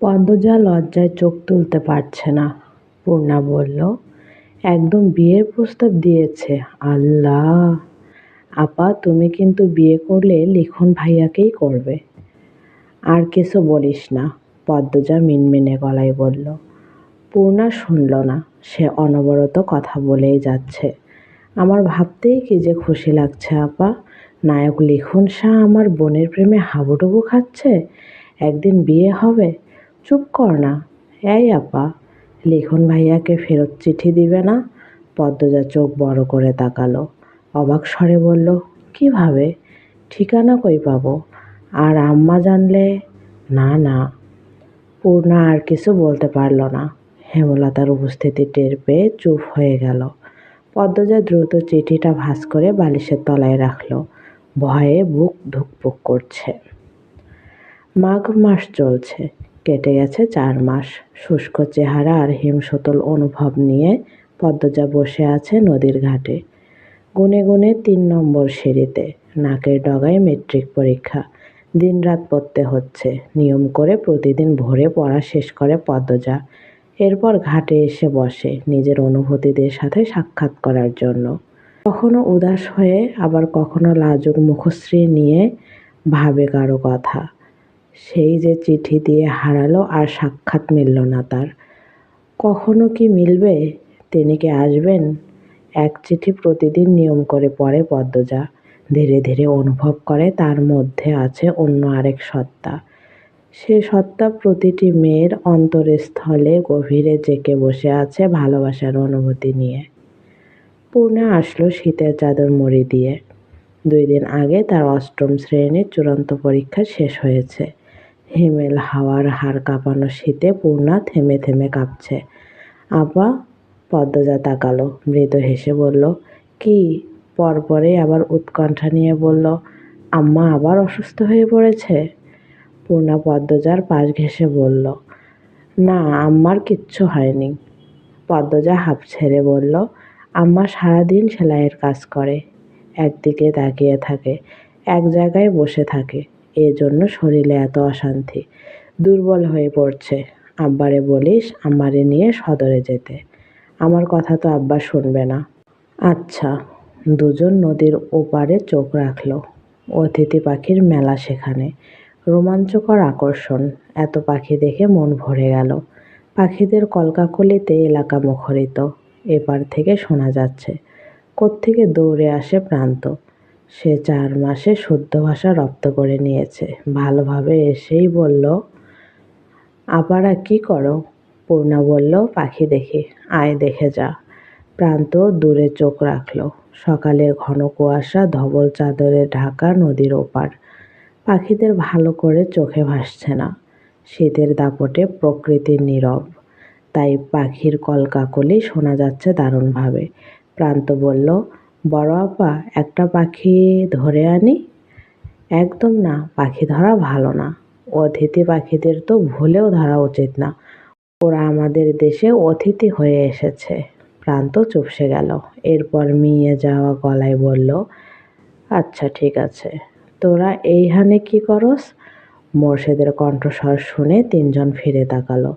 পদ্মজা লজ্জায় চোখ তুলতে পারছে না। পূর্ণা বলল, একদম বিয়ের প্রস্তাব দিয়েছে, আল্লাহ। আপা, তুমি কিন্তু বিয়ে করলে লিখন ভাইয়াকেই করবে। আর কিছু বলিস না, পদ্মজা মিনমিনে গলায় বলল। পূর্ণা শুনল না, সে অনবরত কথা বলেই যাচ্ছে। আমার ভাবতেই কি যে খুশি লাগছে, আপা। নায়ক লিখন শাহ আমার বোনের প্রেমে হাবুডুবু খাচ্ছে। একদিন বিয়ে হবে চুপ কর না। এই আপা, লিখন ভাইয়াকে ফেরত চিঠি দিবে না? পদ্মজা চোখ বড় করে তাকালো। অবাক স্বরে বলল, কীভাবে? ঠিকানা কই পাবো? আর আম্মা জানলে? না না। পূর্ণা আর কিছু বলতে পারল না। হেমলতার উপস্থিতি টের পেয়ে চুপ হয়ে গেল। পদ্মজা দ্রুত চিঠিটা ভাঁজ করে বালিশের তলায় রাখল। ভয়ে বুক ধুকপুক করছে। মাঘ মাস চলছে। কেটে গেছে চার মাস। শুষ্ক চেহারা আর হিমশতল অনুভব নিয়ে পদ্মজা বসে আছে নদীর ঘাটে। গুনে গুনে তিন নম্বর সিঁড়িতে। নাকের ডগায় মেট্রিক পরীক্ষা। দিনরাত পড়তে হচ্ছে। নিয়ম করে প্রতিদিন ভোরে পড়া শেষ করে পদ্মজা। এরপর ঘাটে এসে বসে নিজের অনুভূতিদের সাথে সাক্ষাৎ করার জন্য। কখনো উদাস হয়ে, আবার কখনো লাজুক মুখশ্রী নিয়ে ভাবে কারও কথা। সেই যে চিঠি দিয়ে হারালো আর সাক্ষাৎ মিলল না তার। কখনো কি মিলবে? তিনি কি আসবেন? এক চিঠি প্রতিদিন নিয়ম করে পড়ে পদ্মজা। ধীরে ধীরে অনুভব করে তার মধ্যে আছে অন্য আরেক সত্তা। সে সত্তা প্রতিটি মেয়ের অন্তরস্থলে গভীরে জেকে বসে আছে ভালোবাসার অনুভূতি নিয়ে। পূর্ণা আসলো শীতের চাদর মুড়ি দিয়ে। দুই দিন আগে তার অষ্টম শ্রেণির চূড়ান্ত পরীক্ষা শেষ হয়েছে। হিমেল হাওয়ার হাড় কাঁপানো শীতে পূর্ণা থেমে থেমে কাঁপছে। আপা পদ্মজা তাকালো মৃত হেসে বলল, কি? পরপরে আবার উৎকণ্ঠা নিয়ে বলল, আম্মা আবার অসুস্থ হয়ে পড়েছে? পূর্ণা পদ্মজার পাশ ঘেঁষে বলল, না, আম্মার কিচ্ছু হয়নি। পদ্মজা হাঁপ ছেড়ে বলল, আম্মা সারাদিন সেলাইয়ের কাজ করে, একদিকে তাকিয়ে থাকে, এক জায়গায় বসে থাকে। এজন্য শরীরে এত অশান্তি। দুর্বল হয়ে পড়ছে। আব্বারে বলিস আমারে নিয়ে সদরে যেতে। আমার কথা তো আব্বা শুনবে না। আচ্ছা দুজন নদীর ওপারে চোখ রাখল। অতিথি পাখির মেলা সেখানে। রোমাঞ্চকর আকর্ষণ। এত পাখি দেখে মন ভরে গেল। পাখিদের কলকাকলিতে এলাকা মুখরিত। এপার থেকে শোনা যাচ্ছে, কোত্থেকে দৌড়ে আসে প্রান্ত। সে চার মাসে শুদ্ধ ভাষা রপ্ত করে নিয়েছে। ভালোভাবে এসেই বলল, আপারা কি করো? পূর্ণা বলল, পাখি দেখি, আয় দেখে যা। প্রান্ত দূরে চোখ রাখল। সকালের ঘন কুয়াশা, ধবল চাদরে ঢাকা নদীর ওপার। পাখিদের ভালো করে চোখে ভাসছে না। শীতের দাপটে প্রকৃতির নীরব। তাই পাখির কলকাকলি শোনা যাচ্ছে দারুণভাবে। প্রান্ত বলল বড় আপা, একটা পাখি ধরে আনি? একদম না, পাখি ধরা ভালো না। অতিথি পাখিদের তো ভুলেও ধরা উচিত না। ওরা আমাদের দেশে অতিথি হয়ে এসেছে। প্রান্ত চুপসে গেল। এরপর মিয়ে যাওয়া গলায় বলল আচ্ছা ঠিক আছে। তোরা এইখানে কি করস? মোর্শেদের কণ্ঠস্বর শুনে তিনজন ফিরে তাকালো।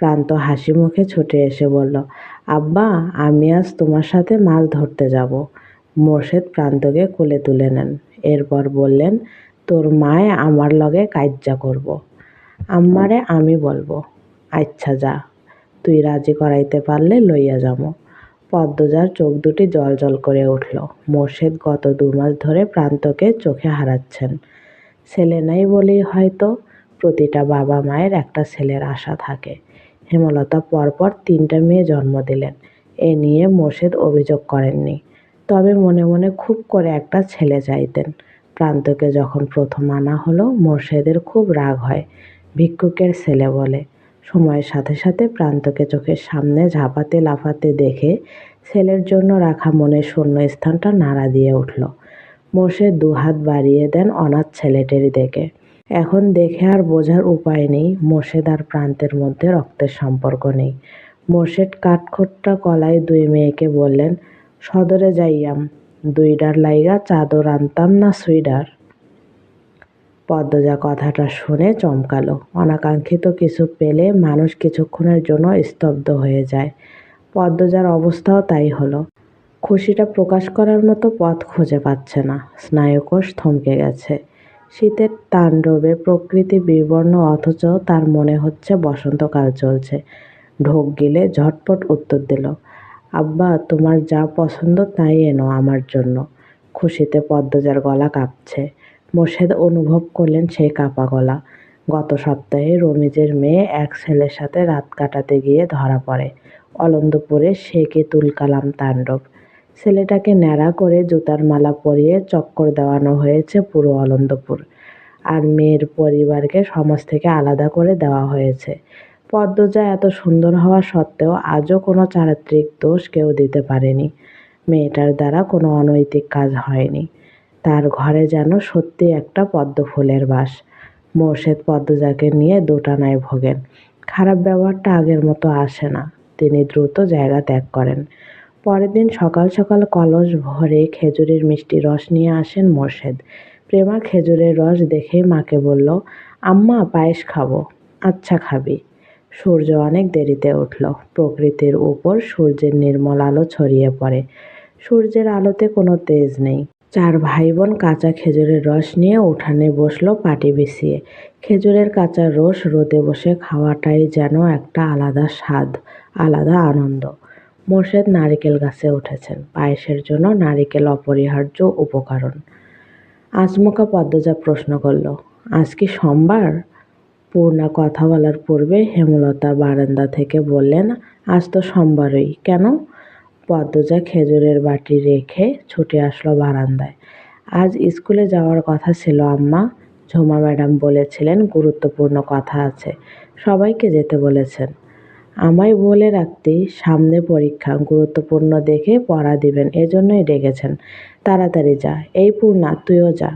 প্রান্ত হাসি মুখে ছুটে এসে বলল, আব্বা, আমি আজ তোমার সাথে মাছ ধরতে যাব। মোর্শেদ প্রান্তকে কোলে তুলে নেন। এরপর বললেন, তোর মায় আমার লগে কাজ্যা করব। আম্মারে আমি বলব আচ্ছা যা, তুই রাজি করাইতে পারলে লইয়া যাব। পদ্মজার চোখ দুটি জল জল করে উঠল। মোর্শেদ গত দু মাস ধরে প্রান্তকে চোখে হারাচ্ছেন। ছেলে নাই বলেই হয়তো প্রতিটা বাবা মায়ের একটা ছেলের আশা থাকে। হেমলতা পরপর তিনটা মেয়ে জন্ম দিলেন। এ নিয়ে মোর্শেদ অভিযোগ করেননি। তবে মনে মনে খুব করে একটা ছেলে চাইতেন। প্রান্তকে যখন প্রথম আনা হলো, মোর্শেদের খুব রাগ হয়, ভিক্ষুকের ছেলে বলে। সময়ের সাথে সাথে প্রান্তকে চোখের সামনে ঝাঁপাতে লাফাতে দেখে ছেলের জন্য রাখা মনের শূন্য স্থানটা নাড়া দিয়ে উঠল। মোর্শেদ দুহাত বাড়িয়ে দেন অনাথ ছেলেটির দেখে এখন দেখে আর বোঝার উপায় নেই, মোর্শেদ আর প্রান্তের মধ্যে রক্তের সম্পর্ক নেই। মোর্শেদ কাঠখোট্টা কলায় দুই মেয়েকে বললেন, সদরে যাইয়াম, দুইডার লাইগা চাদর আনতাম না সুইডার? পদ্মজা কথাটা শুনে চমকালো। অনাকাঙ্ক্ষিত কিছু পেলে মানুষ কিছুক্ষণের জন্য স্তব্ধ হয়ে যায়। পদ্মজার অবস্থাও তাই হলো। খুশিটা প্রকাশ করার মতো পথ খুঁজে পাচ্ছে না। স্নায়ুকোষ থমকে গেছে। শীতের তাণ্ডবে প্রকৃতি বিবর্ণ, অথচ তার মনে হচ্ছে বসন্তকাল চলছে। ঢোক গিলে ঝটপট উত্তর দিল, আব্বা, তোমার যা পছন্দ তাই এনো আমার জন্য। খুশিতে পদ্মজার গলা কাঁপছে। মোর্শেদ অনুভব করলেন সেই কাঁপা গলা। গত সপ্তাহে রমিজের মেয়ে এক ছেলের সাথে রাত কাটাতে গিয়ে ধরা পড়ে। অলন্দপুরে শেখে তুলকালাম তাণ্ডব? ছেলেটাকে ন্যাড়া করে জুতার মালা পরিয়ে চক্কর দেওয়ানো হয়েছে পুরো অলন্দপুর আর মেয়ের পরিবারকে সমাজ থেকে আলাদা করে দেওয়া হয়েছে। পদ্মজা এত সুন্দর হওয়া সত্ত্বেও আজও কোনো চারিত্রিক দোষ কেউ দিতে পারেনি। মেয়েটার দ্বারা কোনো অনৈতিক কাজ হয়নি। তার ঘরে যেন সত্যি একটা পদ্ম ফুলের বাস। মোর্শেদ পদ্মজাকে নিয়ে দোটানায় ভোগেন। খারাপ ব্যবহারটা আগের মতো আসে না। তিনি দ্রুত জায়গা ত্যাগ করেন। পরের দিন সকাল সকাল কলস ভরে খেজুরের মিষ্টি রস নিয়ে আসেন মোর্শেদ। প্রেমা খেজুরের রস দেখেই মাকে বলল, আম্মা, পায়েস খাব। আচ্ছা খাবি। সূর্য অনেক দেরিতে উঠল। প্রকৃতির উপর সূর্যের নির্মল আলো ছড়িয়ে পড়ে। সূর্যের আলোতে কোনো তেজ নেই। চার ভাই বোন কাঁচা খেজুরের রস নিয়ে উঠানে বসল পাটি বিছিয়ে। খেজুরের কাঁচা রস রোদে বসে খাওয়াটাই যেন একটা আলাদা স্বাদ, আলাদা আনন্দ। মোর্শেদ নারিকেল গাছে উঠেছেন। পায়েসের জন্য নারিকেল অপরিহার্য উপকরণ। আজমকা পদ্মজা প্রশ্ন করল, আজ কি সোমবার? পূর্ণা কথা বলার পূর্বে হেমলতা বারান্দা থেকে বললেন, আজ তো সোমবারই। কেন? পদ্মজা খেজুরের বাটি রেখে ছুটে আসলো বারান্দায়। আজ স্কুলে যাওয়ার কথা ছিল, আম্মা। ঝুমা ম্যাডাম বলেছিলেন, গুরুত্বপূর্ণ কথা আছে। সবাইকে যেতে বলেছেন। আমায় বলে রাখতে সামনে পরীক্ষা গুরুত্বপূর্ণ দেখে পড়া দিবেন, এজন্যই ডেকেছেন। তাড়াতাড়ি যা, এই পূর্ণা, তুইও যা।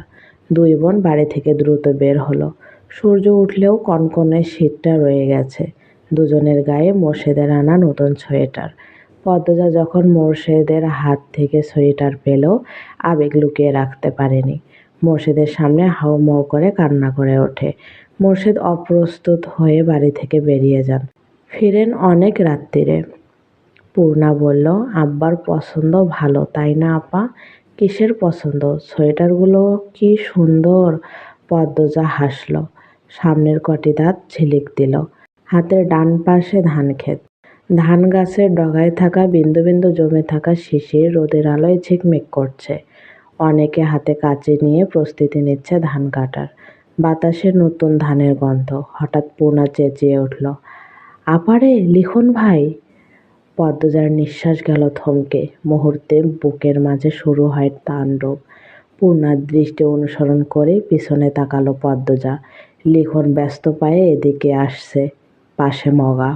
দুই বোন বাড়ি থেকে দ্রুত বের হলো। সূর্য উঠলেও কনকনে শীতটা রয়ে গেছে। দুজনের গায়ে মোর্শেদের আনা নতুন সোয়েটার। পদ্মজা যখন মোর্শেদের হাত থেকে সোয়েটার পেল, আবেগ লুকিয়ে রাখতে পারেনি। মোর্শেদের সামনে হাউমাউ করে কান্না করে ওঠে। মোর্শেদ অপ্রস্তুত হয়ে বাড়ি থেকে বেরিয়ে যান। ফিরেন অনেক রাত্রিরে। পূর্ণা বলল, আব্বার পছন্দ ভালো, তাই না আপা? কিসের পছন্দ? সোয়েটারগুলো কি সুন্দর? পদ্মজা হাসল। সামনের কটি দাঁত ঝিলিক দিল। হাতের ডান পাশে ধান ক্ষেত। ধান গাছের ডগায় থাকা, বিন্দু বিন্দু জমে থাকা শিশির রোদের আলোয় ঝিকমিক করছে। অনেকে হাতে কাঁচি নিয়ে প্রস্তুতি নিচ্ছে ধান কাটার। বাতাসে নতুন ধানের গন্ধ। হঠাৎ পূর্ণা চেঁচিয়ে উঠল আপারে লিখন ভাই? পদ্মজার নিঃশ্বাস গেল থমকে। মুহূর্তে বুকের মাঝে শুরু হয় তাণ্ডব। পূর্ণার দৃষ্টি অনুসরণ করে পিছনে তাকালো পদ্মজা। লিখন ব্যস্ত পায়ে এদিকে আসছে, পাশে মগা।